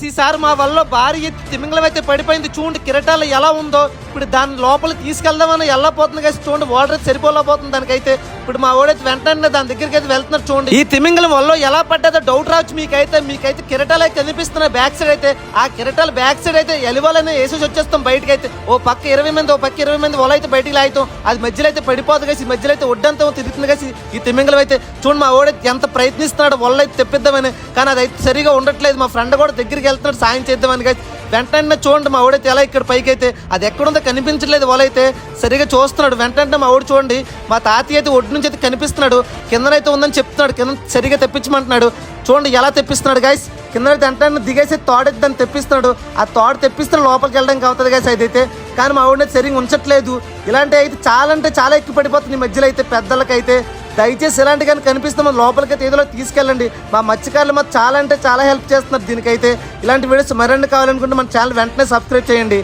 Guys ఈసారి మా వల్ల భారీ ఎత్తి తిమింగలం అయితే పడిపోయింది. చూడండి కిరటాలు ఎలా ఉందో. ఇప్పుడు దాని లోపల తీసుకెళ్దామని వెళ్ళపోతుంది కదా. చూడండి వాటర్ సరిపోలేకపోతుంది దానికైతే. ఇప్పుడు మా ఓడైతే వెంటనే దాని దగ్గరికి అయితే వెళ్తున్నారు చూడండి. ఈ తిమింగలం వల్ల ఎలా పడ్డదో డౌట్ రావచ్చు మీకైతే. మీకైతే కిరటాలు అయితే కనిపిస్తున్నాయి. బ్యాక్ సైడ్ అయితే. ఆ కిరటాలు బ్యాక్ సైడ్ అయితే ఎలివాలని వేసేసి వచ్చేస్తాం బయటకి అయితే ఓ పక్క ఇరవై మంది ఓ పక్క ఇరవై మంది వల అయితే బయటికి లాగుతాం. అది మధ్యలో అయితే పడిపోదు కదా. మధ్యలో అయితే ఒడ్డంతా తిరుగుతుంది కదా. ఈ తిమింగలం అయితే. చూడండి మా ఓడైతే ఎంత ప్రయత్నిస్తున్నాడు వల్ల అయితే తెప్పిద్దామని. కానీ అది అయితే సరిగా ఉండట్లేదు. మా ఫ్రెండ్ కూడా దగ్గరికి వెళ్తున్నాడు సాయం చేద్దామని కదా. వెంటనే చూడండి మా ఆవిడైతే ఎలా ఇక్కడ పైకి అయితే అది ఎక్కడుందో కనిపించట్లేదు వాళ్ళైతే సరిగా చూస్తున్నాడు. వెంటనే మా ఆవిడ చూడండి. మా తాతయ్య అయితే ఒడ్డు నుంచి అయితే కనిపిస్తున్నాడు. కిందనైతే ఉందని చెప్తున్నాడు. కింద సరిగా తెప్పించమంటున్నాడు. చూడండి ఎలా తెప్పిస్తున్నాడు గైస్ కింద వెంటనే దిగేసి తోడెద్దని దాన్ని తెప్పిస్తున్నాడు. ఆ తోడ తెప్పిస్తాడు లోపలికి వెళ్ళడానికి అవుతుంది గైస్ అయితే కానీ మా ఆవిడైతే సరిగా ఉంచట్లేదు. ఇలాంటివి అయితే చాలా అంటే చాలా ఎక్కువ పడిపోతుంది ఈ మధ్యలో అయితే పెద్దలకైతే. దయచేసి ఇలాంటి కానీ కనిపిస్తే మన లోపలికైతే ఏదో తీసుకెళ్ళండి. మా మత్స్యకారులు మాకు చాలా అంటే చాలా హెల్ప్ చేస్తున్నారు దీనికైతే. ఇలాంటి వీడియోస్ మరిన్ని కావాలనుకుంటే మన ఛానల్ వెంటనే సబ్స్క్రైబ్ చేయండి.